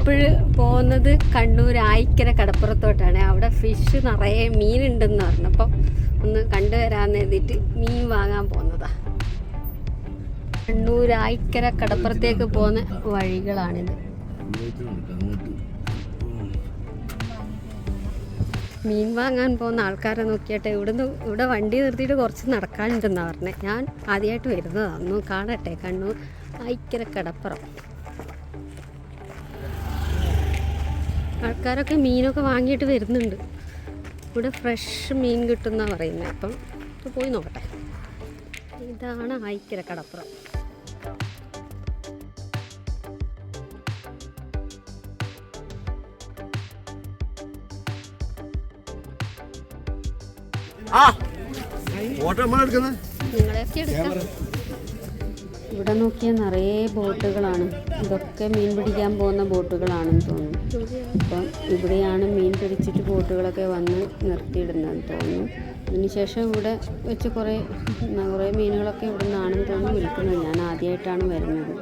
ഞങ്ങളിപ്പോഴ് പോകുന്നത് കണ്ണൂർ ആയിക്കര കടപ്പുറത്തോട്ടാണ്. അവിടെ ഫിഷ് നിറയെ മീനുണ്ടെന്ന് പറഞ്ഞപ്പം ഒന്ന് കണ്ടുവരാന്ന് എഴുതിയിട്ട് മീൻ വാങ്ങാൻ പോകുന്നതാ. കണ്ണൂർ ആയിക്കര കടപ്പുറത്തേക്ക് പോകുന്ന വഴികളാണിത്. മീൻ വാങ്ങാൻ പോകുന്ന ആൾക്കാരെ നോക്കിയിട്ട് ഇവിടുന്ന് ഇവിടെ വണ്ടി നിർത്തിയിട്ട് കുറച്ച് നടക്കാനുണ്ടെന്നാണ് പറഞ്ഞത് ഞാൻ ആദ്യമായിട്ട് വരുന്നതാണ് ഒന്ന് കാണട്ടെ. കണ്ണൂർ ആയിക്കര കടപ്പുറം. ആൾക്കാരൊക്കെ മീനൊക്കെ വാങ്ങിയിട്ട് വരുന്നുണ്ട്. ഇവിടെ ഫ്രഷ് മീൻ കിട്ടുമെന്നാണ് പറയുന്നത് അപ്പം പോയി നോക്കട്ടെ. ഇതാണ് ആയിക്കര കടപ്പുറം ആ ഫോട്ടോ നമ്മൾ എടുക്കുന്നത് നിങ്ങളെയൊക്കെ എടുക്കാം. ഇവിടെ നോക്കിയാൽ നിറയെ ബോട്ടുകളാണ്. ഇതൊക്കെ മീൻ പിടിക്കാൻ പോകുന്ന ബോട്ടുകളാണെന്ന് തോന്നുന്നു. അപ്പം ഇവിടെയാണ് മീൻ പിടിച്ചിട്ട് ബോട്ടുകളൊക്കെ വന്ന് നിർത്തിയിടുന്നതെന്ന് തോന്നുന്നു. അതിനുശേഷം ഇവിടെ വെച്ച് കുറേ കുറേ മീനുകളൊക്കെ ഇവിടെ നിന്നാണെന്ന് തോന്നുന്നു. വിൽക്കുന്നത് ഞാൻ ആദ്യമായിട്ടാണ് വരുന്നത്.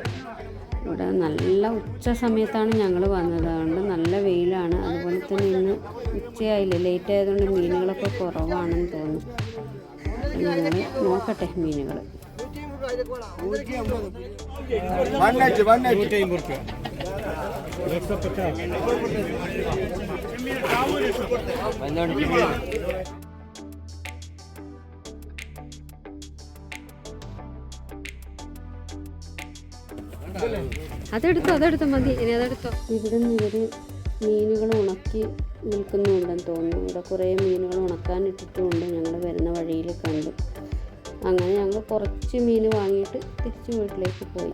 ഇവിടെ നല്ല ഉച്ച സമയത്താണ് ഞങ്ങൾ വന്നത്. അതുകൊണ്ട് നല്ല വെയിലാണ്. അതുപോലെ തന്നെ ഇന്ന് ഉച്ചയായില്ലേ. ലേറ്റ് ആയതുകൊണ്ട് മീനുകളൊക്കെ കുറവാണെന്ന് തോന്നുന്നു. നോക്കട്ടെ മീനുകൾ. അതെടുത്തോ അതെടുത്തോ മതി. ഇനി അതെടുത്തോ. ഇവിടെ നിന്ന് മീനുകൾ ഉണക്കി നിൽക്കുന്നുണ്ടെന്ന് തോന്നുന്നു. ഇവിടെ കുറേ മീനുകൾ ഉണക്കാൻ ഇട്ടിട്ടുണ്ട് ഞങ്ങൾ വരുന്ന വഴിയിൽ കണ്ടു. അങ്ങനെ ഞങ്ങൾ കുറച്ച് മീൻ വാങ്ങിയിട്ട് തിരിച്ച് വീട്ടിലേക്ക് പോയി.